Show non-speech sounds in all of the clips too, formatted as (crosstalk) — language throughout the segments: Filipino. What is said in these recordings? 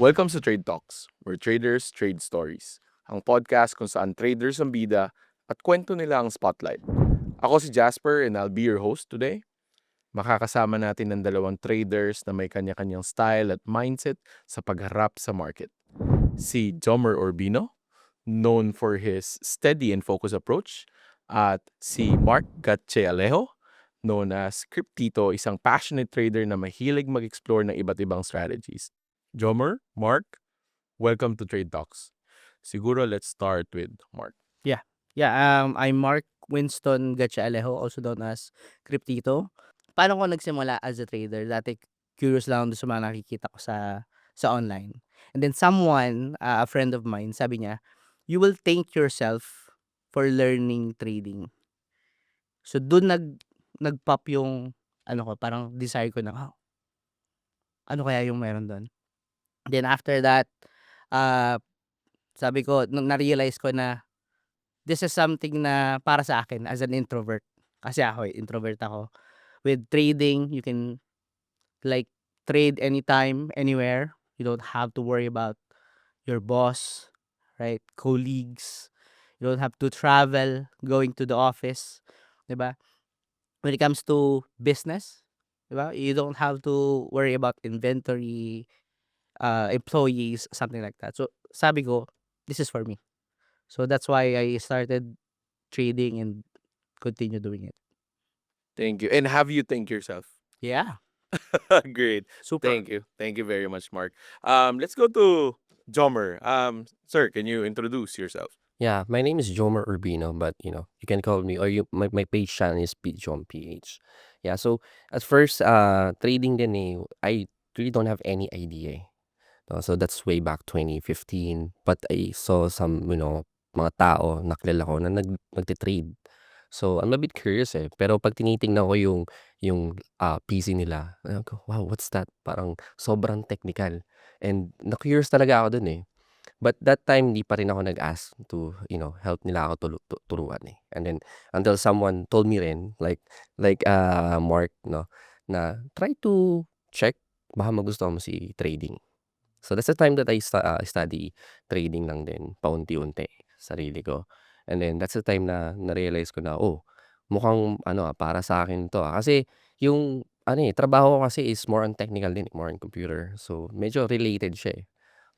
Welcome sa Trade Talks, where traders trade stories. Ang podcast kung saan traders ang bida at kwento nila ang spotlight. Ako si Jasper and I'll be your host today. Makakasama natin ng dalawang traders na may kanya-kanyang style at mindset sa pagharap sa market. Si Jomer Urbino, known for his steady and focused approach, at si Mark Gatche Alejo, known as Cryptito, isang passionate trader na mahilig mag-explore ng iba't ibang strategies. Jomer, Mark, welcome to Trade Talks. Siguro let's start with Mark. Yeah, um, I'm Mark Winston Gatcha Alejo, also known as Cryptito. Paano ko nagsimula as a trader? Dati curious lang ako sa mga nakikita ko sa sa online. And then someone, uh, a friend of mine, sabi niya, you will thank yourself for learning trading. So doon nag nag-pop yung ano ko, parang desire ko na, oh, ano kaya yung meron doon? Then after that, uh, sabi ko, nung na-realize ko na this is something na para sa akin as an introvert. Kasi ako, eh, introvert ako. With trading, you can like trade anytime, anywhere. You don't have to worry about your boss, right? Colleagues. You don't have to travel going to the office, 'di ba? When it comes to business, 'di ba? You don't have to worry about inventory, uh, employees, something like that. So, sabi ko, this is for me. So that's why I started trading and continue doing it. Thank you. And have you thanked yourself? Yeah, (laughs) Great. super. Thank you. Thank you very much, Mark. Um, let's go to Jomer. Um, sir, can you introduce yourself? Yeah, my name is Jomer Urbino, but you know, you can call me or you my, my page channel is Pijom PH. Yeah, so at first uh trading din eh, I really don't have any idea. No, so that's way back 2015, but I saw some, you know, mga tao na kilala ko na nag nagte-trade. So I'm a bit curious eh, pero pag tinitingnan ko yung yung ah, PC nila, sabi ko, wow, what's that? Parang sobrang technical. And na-curious talaga ako dun eh. But that time hindi pa rin ako nag-ask to, you know, help nila ako tulu tu turuan, eh. And then until someone told me rin like like, ah, Mark 'no, na try to check baka magustuhan mo si trading. So that's the time that I sta ah, study trading lang din paunti-unti sarili ko. And then that's the time na na-realize ko na, oh, mukhang ano, ah, para sa akin 'to, ah. Kasi yung ano, eh, trabaho kasi is more on technical din, eh, more on computer. So medyo related siya, eh.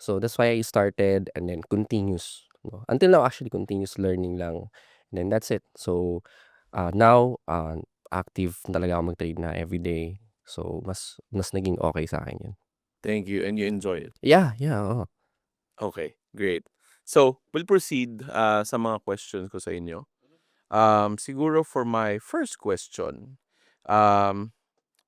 So that's why I started and then continuous, 'no. Until now actually continuous learning lang and then that's it. So, ah, now, ah, active talaga ako mag-trade na everyday. So mas mas naging okey sa'kin 'yun. Thank you. And you enjoy it? Yeah, yeah, oo. Okay, great. So, we'll proceed uh, sa mga questions ko sa inyo. Um, siguro for my first question, um,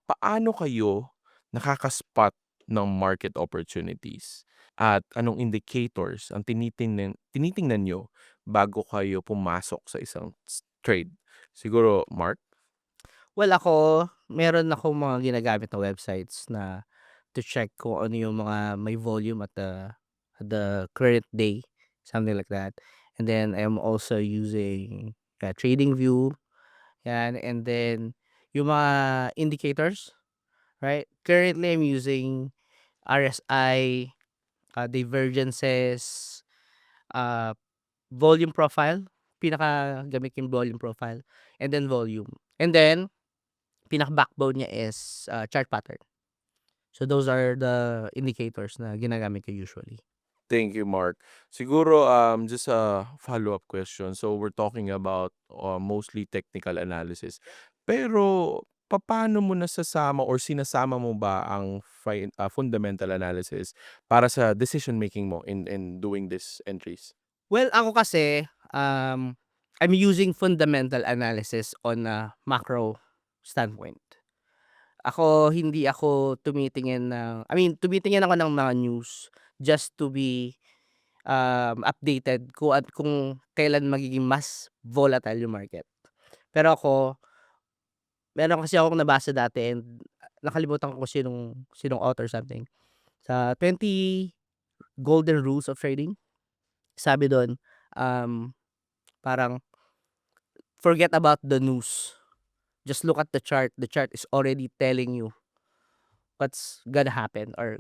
paano kayo nakaka-spot ng market opportunities? At anong indicators ang tinitingnan, tinitingnan nyo bago kayo pumasok sa isang s- trade? Siguro, Mark? Well, ako, meron akong mga ginagamit na websites na to check kung ano yung mga may volume at the at the current day, something like that. And then I'm also using uh, TradingView, yan. And then yung mga indicators, right? Currently, I'm using RSI, uh, divergences, uh, volume profile. Pinaka gamit yung volume profile. And then volume. And then, pinaka-backbone niya is uh, chart pattern. So those are the indicators na ginagamit ko usually. Thank you, Mark. Siguro, um, just a follow-up question. So, we're talking about uh, mostly technical analysis. Pero, paano mo nasasama or sinasama mo ba ang fi- uh, fundamental analysis para sa decision making mo in in doing these entries? Well, ako kasi, um, I'm using fundamental analysis on a macro standpoint. Ako, hindi ako tumitingin ng, I mean, tumitingin ako ng mga news just to be um, updated kung, at kung kailan magiging mas volatile yung market. Pero ako, meron kasi akong nabasa dati and nakalimutan ko kung sinong, sinong author something. Sa 20 Golden Rules of Trading, sabi doon, um, parang forget about the news. Just look at the chart. The chart is already telling you what's gonna happen or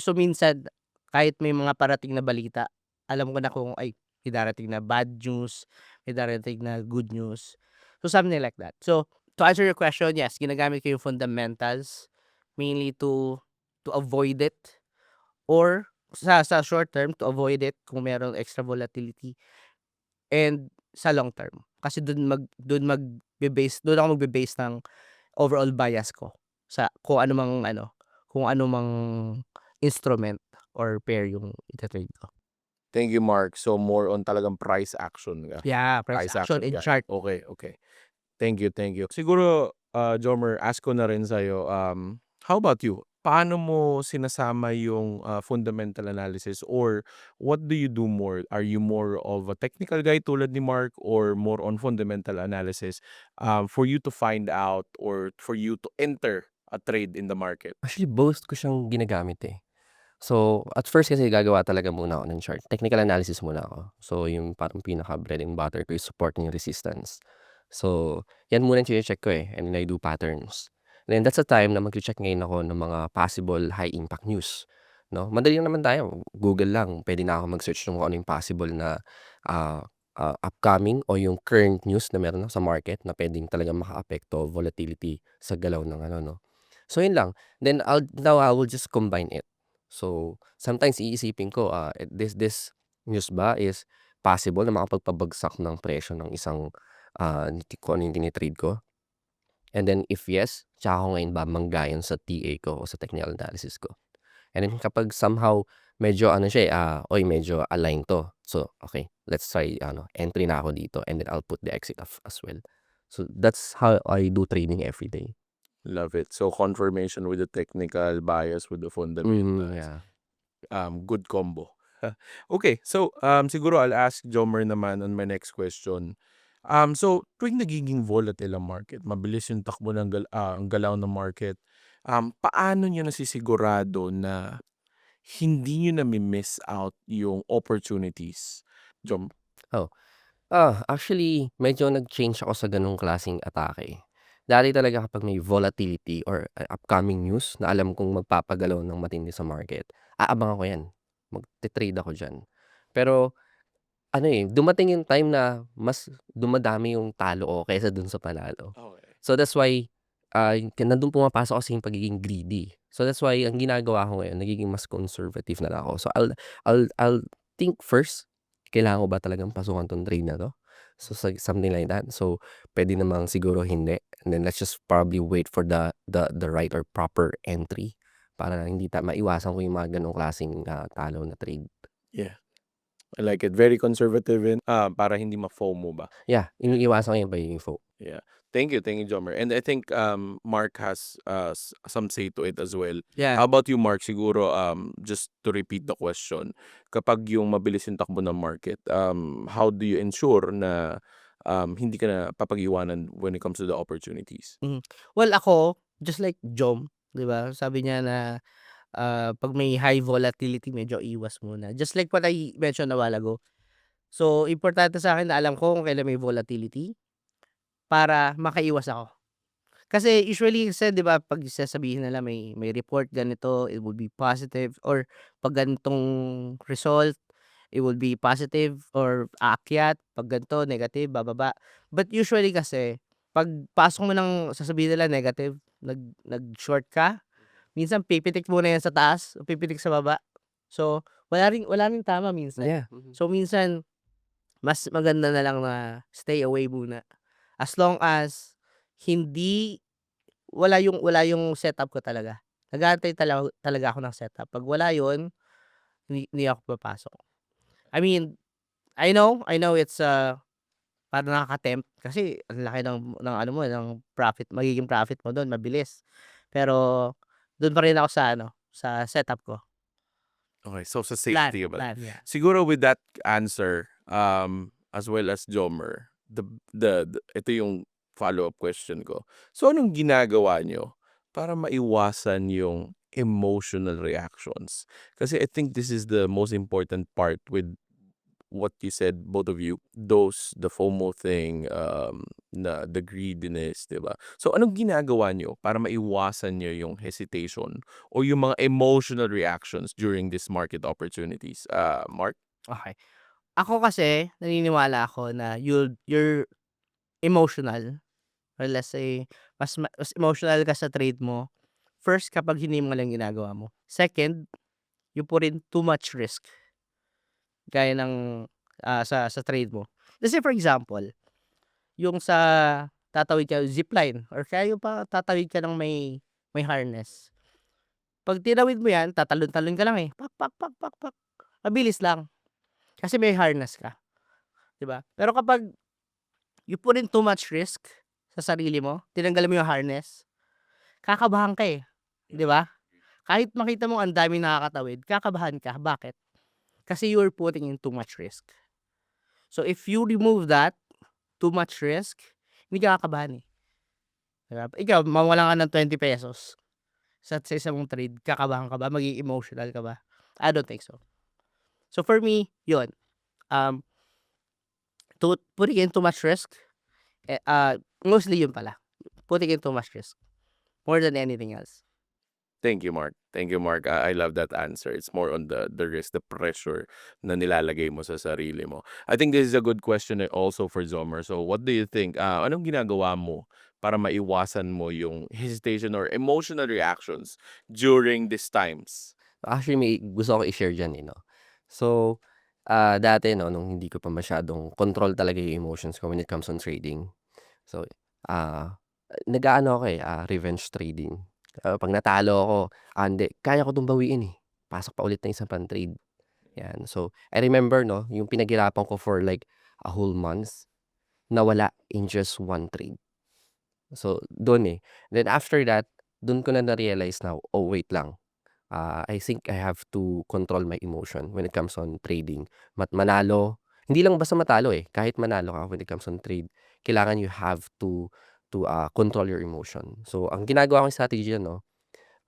so, minsan Kahit may mga parating na balita, alam ko na kung ay may darating na bad news, may darating na good news. So something like that. So to answer your question, yes, ginagamit ko yung fundamentals mainly to to avoid it or sa sa short term to avoid it kung merong extra volatility and sa long term kasi dun mag dun magbe-base dun ako magbe-base ng overall bias ko sa kung ano mang ano kung ano mang instrument or pair yung ita-trade ko. Thank you, Mark. So, more on talagang price action ka. Yeah, price, action and ka. chart. Okay, okay. Thank you, thank you. Siguro, uh, Jomer, ask ko na rin sa'yo, um, how about you? Paano mo sinasama yung uh, fundamental analysis or what do you do more? Are you more of a technical guy tulad ni Mark or more on fundamental analysis um, for you to find out or for you to enter a trade in the market? Actually, both ko siyang ginagamit eh. So, at first kasi gagawa talaga muna ako ng chart. Technical analysis muna ako. So, yung parang pinaka bread and butter ko is support and resistance. So, yan muna yung check ko eh. And then I do patterns. Then that's the time na mag-check ngayon ako ng mga possible high impact news. No? Madali naman tayo. Google lang. Pwede na ako mag-search ng kung ano yung possible na ah, ah, upcoming o yung current news na meron sa market na pwedeng talaga maka-apekto volatility sa galaw ng ano no. So yun lang. Then I'll now I will just combine it. So sometimes iisipin ko ah this this news ba is possible na makapagpabagsak ng presyo ng isang ah, kung ano yung tinitrade ko. And then if yes, tsaka ako ngayon ba manggayon sa TA ko o sa technical analysis ko. And then kapag somehow medyo ano siya eh, ah, oy medyo align to. So okay, let's try ano, entry na ako dito and then I'll put the exit of, as well. So that's how I do trading every day. Love it. So, confirmation with the technical, bias with the fundamentals. Mm, yeah. um, good combo. (laughs) okay, so um, siguro I'll ask Jomer naman on my next question. Um, so, tuwing nagiging volatile ang market, mabilis yung takbo ng gal- ah, ang galaw ng market, um, paano niyo nasisigurado na hindi niyo nami-miss out yung opportunities? Jom, Ah, actually medyo nag-change ako sa ganung klaseng atake. Dati talaga kapag may volatility or uh, upcoming news na alam kong magpapagalaw ng matindi sa market, aabangan ko 'yan. Magte-trade ako diyan. Pero ano eh, dumating yung time na mas dumadami yung talo ko kaysa dun sa panalo. okay. So that's why ah, nandun pumapasok kasi yung pagiging greedy. So that's why ang ginagawa ko ngayon, nagiging mas conservative na lang ako. So I'll I'll I'll think first, kailangan ko ba talagang pasukan tong trade na to? So sa- something like that. So pwede namang siguro hindi. And then let's just probably wait for the the the right or proper entry para hindi ta maiwasan ko yung mga ganong klaseng ah, talo na trade. I like it. Very conservative in, ah, para hindi ma-FOMO ba? Yeah, yung iwasan ko yung pagiging fo. Thank you, thank you, Jomer. And I think um, Mark has uh, s- some say to it as well. Yeah. How about you, Mark? Siguro, um, just to repeat the question, kapag yung mabilis yung takbo ng market, um, how do you ensure na um, hindi ka na papag-iwanan when it comes to the opportunities? Well, ako, just like Jom, 'di ba? Sabi niya na ah, pag may high volatility, medyo iwas muna. Just like what I mentioned a while ago. So, importante sa akin na alam ko kung kailan may volatility para makaiwas ako. Kasi usually kasi 'di ba pag sasabihin nila may may report ganito, it will be positive or pag ganitong result, it will be positive or aakyat, pag ganito negative, bababa. But usually kasi pag pasok mo ng sasabihin nila negative, nag nag-short ka, minsan pipitik muna yan sa taas, o pipitik sa baba. So, wala ring wala ring tama minsan. Yeah. So minsan mas maganda na lang na stay away muna. As long as hindi wala yung wala yung setup ko talaga. Nag-aantay talaga, talaga ako ng setup. Pag wala yun, hindi, hindi ako papasok. I mean, I know, I know it's uh, parang nakaka-tempt kasi ang laki ng, ng ano mo, ng profit, magiging profit mo doon, mabilis. Pero doon pa rin ako sa ano, sa setup ko. Okay, so sa Plan, safety ba? plan, yeah. Siguro with that answer, um, as well as Jomer, the, the, the ito yung follow-up question ko. So anong ginagawa nyo para maiwasan yung emotional reactions? Kasi I think this is the most important part with what you said, both of you, those, the FOMO thing, um, na the greediness, 'di ba? So, anong ginagawa niyo para maiwasan niyo yung hesitation o yung mga emotional reactions during these market opportunities? Ah, Mark? Okey. Ako kasi naniniwala ako na you'll you're emotional or let's say mas ma mas emotional ka sa trade mo, first kapag hindi mo lang ginagawa mo. Second, you put in too much risk. Gaya ng, ah, sa sa trade mo. Say for example, yung sa tatawid ka zipline or kaya yung pa tatawid ka ng may may harness. 'Pag tinawid mo 'yan, tatalon-talon ka lang, eh. Pak, pak, pak, pak, pak. Mabilis lang. Kasi may harness ka, 'di ba? Pero kapag you put in too much risk sa sarili mo, tinanggalan mo yung harness, kakabahan ka, eh, 'di ba? Kahit makita mong ang daming nakakatawid, kakabahan ka. Bakit? Kasi you are putting in too much risk. So, if you remove that, too much risk, hindi ka kakabahan, eh. 'Di ba? Ikaw mawawalan ka ng ₱20 sa sa isang trade, kakabahan ka ba? Magiging emotional ka ba? I don't think so. So, for me, yun, um, to putting in too much risk, eh, ah, mostly yun pala, putting in too much risk more than anything else. Thank you, Mark. Thank you, Mark. Ah, I love that answer. It's more on the the risk, the pressure na nilalagay mo sa sarili mo. I think this is a good question eh, also for Zomer. So, what do you think? Ah, anong ginagawa mo para maiwasan mo yung hesitation or emotional reactions during these times? Actually, may gusto akong i-share diyan, eh, 'no. So, ah, dati 'no, nung hindi ko pa masyadong control talaga yung emotions ko when it comes on trading. So, ah, nag-aano ako, eh, ah, revenge trading. Ah, 'pag natalo ako, ah, kaya ko 'tong eh. Pasok pa ulit ng isa pang trade, 'yan. So, I remember 'no, yung pinaghirapan ko for like a whole month, nawala in just one trade. So, dun, eh. Then after that, dun ko na na-realize na, "Oh, wait lang, ah, I think I have to control my emotion when it comes on trading." Mat manalo hindi lang basta matalo, eh, kahit manalo ka when it comes on trade, kailangan you have to to, ah, control your emotion. So, ang ginagawa kong strategy diyan 'no,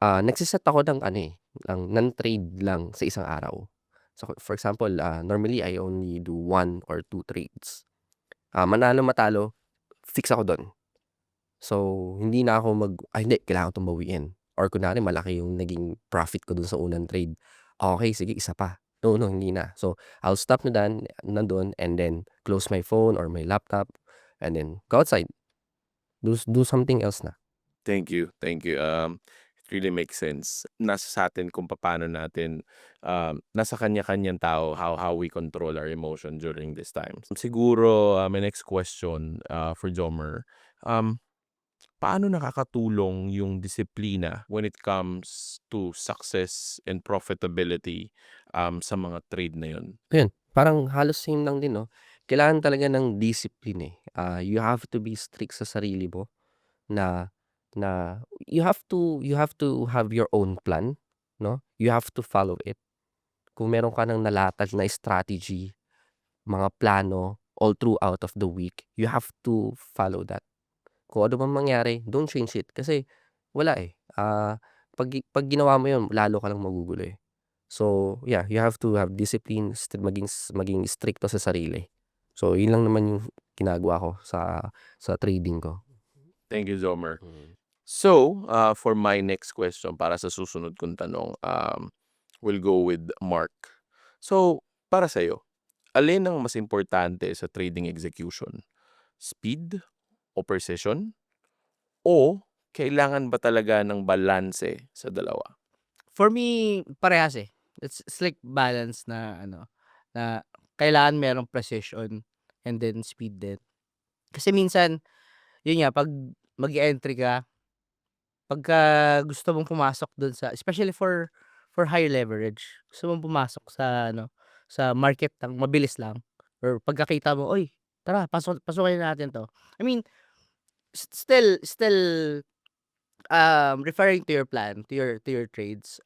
ah, nagse-set ako ng ano, eh, ng ng trade lang sa isang araw. So, for example, ah, normally I only do 1 or 2 trades. Ah, manalo, matalo, fix ako dun. So, hindi na ako mag, "Ay hindi, kailangan 'tong bawiin." Or kunwari malaki yung naging profit ko dun sa unang trade, okey sige isa pa. No, no, hindi na. So, I'll stop na dan nandun and then close my phone or my laptop and then go outside. Do do something else na. Thank you, thank you. Um, it really makes sense. Nasa sa'tin kung papaano natin, um, nasa kanya-kanyang tao how how we control our emotion during these times. Siguro, ah, my next question, ah, for Zomer, um, paano nakakatulong yung disiplina when it comes to success and profitability, um, sa mga trade na yun? Ayun, parang halos same lang din 'no. Kailangan talaga ng discipline, eh. Ah, you have to be strict sa sarili mo na na you have to you have to have your own plan 'no. You have to follow it. Kung meron ka ng nalatag na strategy, mga plano all throughout of the week, you have to follow that. Kung ano man mangyari, don't change it kasi wala, eh, ah, 'pag 'pag ginawa mo yun lalo ka lang magugulo, eh. So, yeah, you have to have discipline, st maging maging strikto sa sarili. So, yun lang naman yung ginagawa ko sa sa trading ko. Thank you, Zomer. Mm. So, ah, for my next question para sa susunod kong tanong, um, we'll go with Mark. So, para sa'yo, alin ang mas importante sa trading execution? Speed o precision? O kailangan ba talaga ng balanse sa dalawa? For me, parehas, eh. It's it's like balance na ano, na kailangan merong precision and then speed din. Kasi minsan, yun nga 'pag mag-e-entry ka, pagka gusto mong pumasok dun sa especially for for high leverage, gusto mong pumasok sa ano, sa market ng mabilis lang or pagkakita mo, "Uy, tara pasok pasukin natin 'to." I mean, still still, um, referring to your plan, to your to your trades,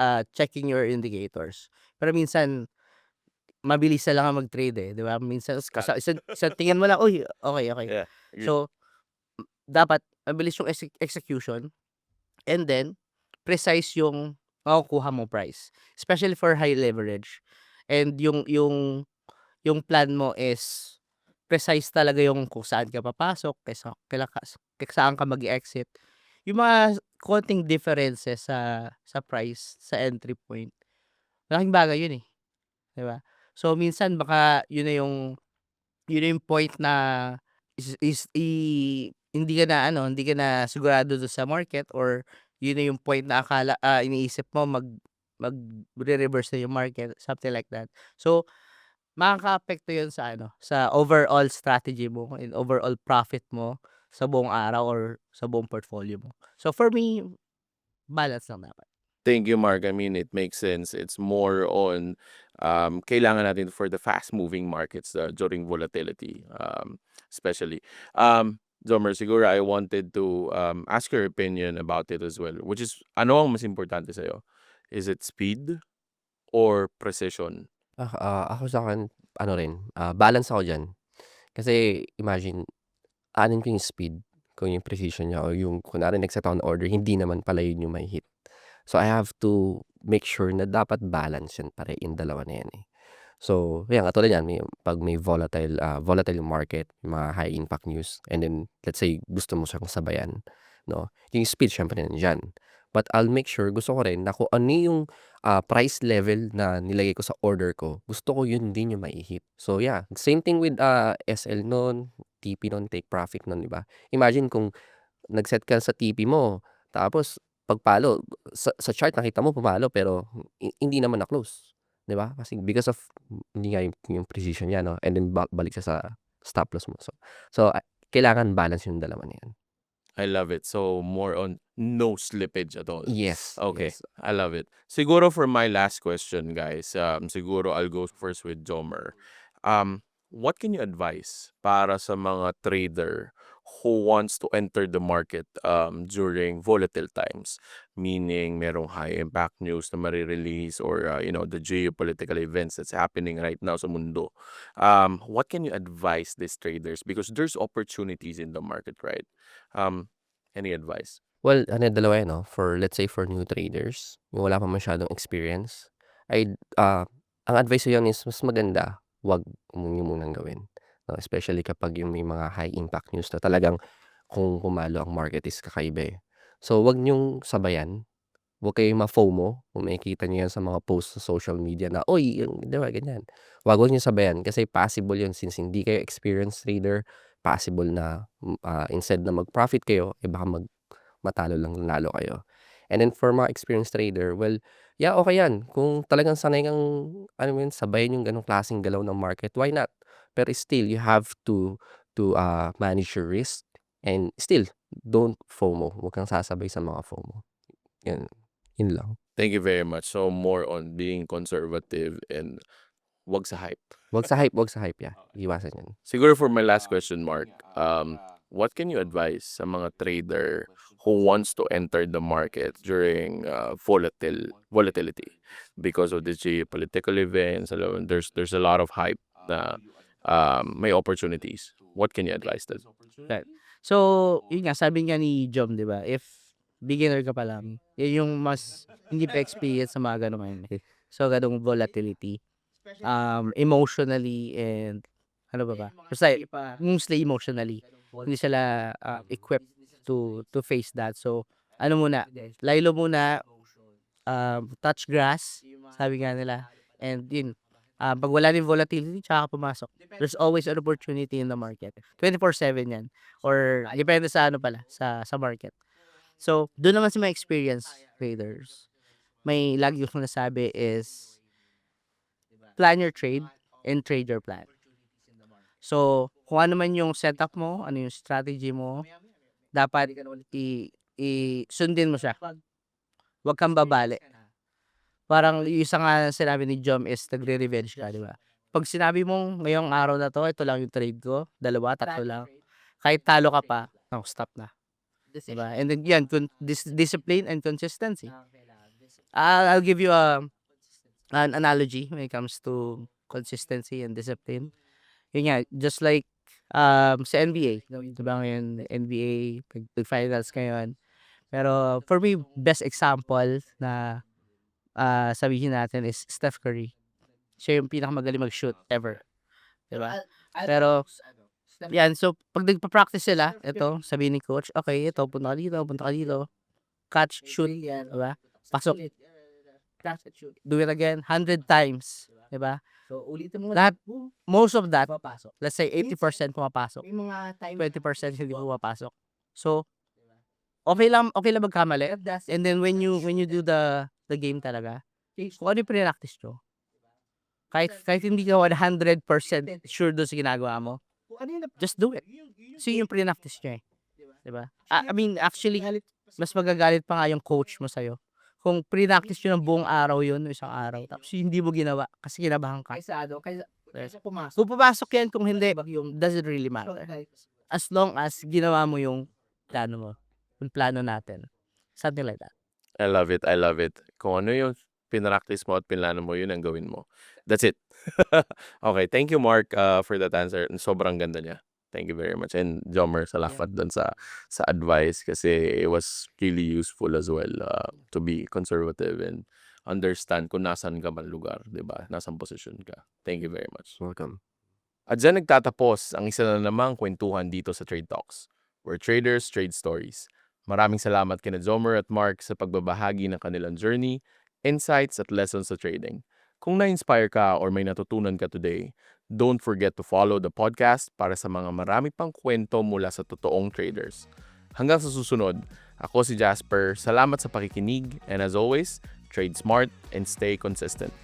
ah, checking your indicators. Pero minsan, mabilis na lang ang mag-trade, eh, 'di ba? Minsan sa isang sa tingin mo lang, "Uy, okey, okey." Yeah, agree. So, dapat mabilis yung exec execution and then precise yung makukuha mong price, especially for high leverage and yung yung yung plan mo is precise talaga yung kung saan ka papasok, kaysa kaila ka saan ka mag-e-exit. Yung mga konting differences sa sa price, sa entry point, malaking bagay yun, eh, 'di ba? So, minsan baka yun na yung yun yung point na is is i hindi ka na ano, hindi ka na sigurado dun sa market or yun na yung point na akala ah, iniisip mo mag magre-reverse na yung market, something like that. So, makakaapekto yun sa ano, sa overall strategy mo and overall profit mo sa buong araw or sa buong portfolio mo. So, for me, balance lang dapat. Thank you, Mark. I mean, it makes sense. It's more on um, kailangan natin for the fast-moving markets uh, during volatility, um, especially. Um, Zomer, siguro I wanted to um, ask your opinion about it as well, which is, ano ang mas importante sa'yo? Is it speed or precision? Ah, ah, ako sa akin, ano rin, ah, balance ako diyan. Kasi imagine, aanhin ko yung speed, kung yung precision niya o yung kunwari nag-set ako order, hindi naman pala yun yung mai-hit. So, I have to make sure na dapat balance yan pare yung dalawa na yan, eh. So, yan katulad niyan, may 'pag may volatile, ah, volatile market, mga high impact news and then let's say gusto mo siyang sabayan, 'no, yung speed siyempre nandiyan. But I'll make sure gusto ko rin na kung ano yung, ah, price level na nilagay ko sa order ko, gusto ko yun din yung mai-hit. So, yeah, same thing with, ah, SL nun, TP nun, take profit nun, 'di ba? Imagine kung nag-set ka sa TP mo, tapos pagpalo sa sa chart nakita mo pumalo pero hi hindi naman na-close, 'di ba? Kasi because of hindi nga yung yung precision niya 'no, and then ba balik siya sa stop loss mo. So so, ah, kailangan balance yung dalawa na yan. I love it. So, more on no slippage at all. Yes, Okay, yes. I love it. Siguro for my last question, guys, um, siguro I'll go first with Zomer. Um, what can you advise para sa mga trader who wants to enter the market um, during volatile times? Meaning, merong high impact news na mare-release or uh, you know, the geopolitical events that's happening right now sa mundo. Um, what can you advise these traders? Because there's opportunities in the market, right? Um, any advice? Well, ano dalawa 'no, for let's say for new traders, yung wala pa masyadong experience, I'd ah, ang advice ko diyan is mas maganda, 'wag niyo munang gawin, 'no, especially kapag yung may mga high impact news na talagang kung pumalo ang market is kakaiba, eh. So, 'wag niyong sabayan, 'wag kayong ma-FOMO kung makikita niyo yan sa mga post sa social media na, "Uy, yung" 'di ba ganyan. 'Wag, 'wag niyong sabayan kasi possible yun since hindi kayo experienced trader, possible na, ah, instead na mag-profit kayo, eh, baka mag matalo lang lalo kayo. And then for mga experienced trader, well, yeah, okey yan kung talagang sanay kang alam mo yun, sabayan yung gano'ng klaseng galaw ng market, why not? Pero still you have to to, ah, manage your risk and still don't FOMO, 'wag kang sasabay sa mga FOMO. Yan, yun lang. Thank you very much. So, more on being conservative and 'wag sa hype. 'Wag sa hype, 'wag sa hype, yeah, iwasan yan. Siguro for my last question, Mark, um, what can you advise sa mga trader who wants to enter the market during uh, volatile volatility because of the geopolitical events? There's there's a lot of hype na um, may opportunities. What can you advise them? Right. So, yun nga sabi nga ni Jom 'di ba, if beginner ka pa lang, yun yung mas hindi pa experience sa mga gano'ng ano, eh, so gano'ng volatility, um, emotionally and ano ba ba? Basta mostly emotionally, hindi sila, ah, equipped to to face that. So, ano muna, lie low muna, um, touch grass, sabi nga nila, and yun, ah, 'pag wala ng volatility tsaka ka pumasok. There's always an opportunity in the market. 24/7 yan or depende sa ano pala, sa sa market. So, dun naman sa mga experienced traders, may lagi akong sinasabi is plan your trade and trade your plan. So, kung ano man yung setup mo, ano yung strategy mo, dapat i i sundin mo siya. 'Wag kang babali. Parang isa nga sinabi ni Jom is nagre-revenge ka, 'di ba? 'Pag sinabi mong ngayong araw na 'to, ito lang yung trade ko, 2, 3 lang, kahit talo ka pa, naku stop na. 'Di ba? And then yan kun dis discipline and consistency. Ah, I'll give you a an analogy when it comes to consistency and discipline. Yun nga, just like, um, sa NBA, 'di ba ngayon NBA nag nag-finals ngayon. Pero for me, best example na, ah, sabihin natin is Steph Curry. Siya yung pinakamagaling mag-shoot ever. 'Di ba? Pero, yan, so pag nagpa-practice sila, ito, sabihin ni coach, okay, ito, punta ka dito, punta ka dito, catch, shoot, 'di ba? Pasok. Do it again, 100 times, 'di ba? So, ulitin mo Lahat, most of that, let's say 80% pumapasok, May mga time 20% hindi pumapasok. So, okay lang, okay lang magkamali. And then when you when you do the the game talaga, kung ano yung pre-practice nyo, kahit, kahit hindi ka 100% sure doon sa ginagawa mo, just do it. So yun yung pre-practice nyo eh. Diba? Ah, I mean, actually, mas magagalit pa nga yung coach mo sa'yo. Kung pre-practice nyo ng buong araw yun, isang araw, tapos hindi mo ginawa kasi kinabahan ka. Kaysa ano, kaysa, pumasok. Kung papasok yan, kung hindi, doesn't really matter. As long as ginawa mo yung plano mo, yung plano natin. Something like that. I love it, I love it. Kung ano yung pinractice mo at pinlano mo, yun ang gawin mo. That's it. (laughs) okay, thank you Mark uh, for that answer. Sobrang ganda niya. Thank you very much. And Jomer, salamat dun sa sa advice kasi it was really useful as well uh, to be conservative and understand kung nasan ka man lugar, 'di ba? Nasaan position ka. Thank you very much. Welcome. At dyan nagtatapos ang isa na namang kwentuhan dito sa Trade Talks, where traders trade stories. Maraming salamat kina Zomer at Mark sa pagbabahagi ng kanilang journey, insights at lessons sa trading. Kung na-inspire ka or may natutunan ka today, don't forget to follow the podcast para sa mga marami pang kwento mula sa totoong traders. Hanggang sa susunod, ako si Jasper. Salamat sa pakikinig and as always, trade smart and stay consistent.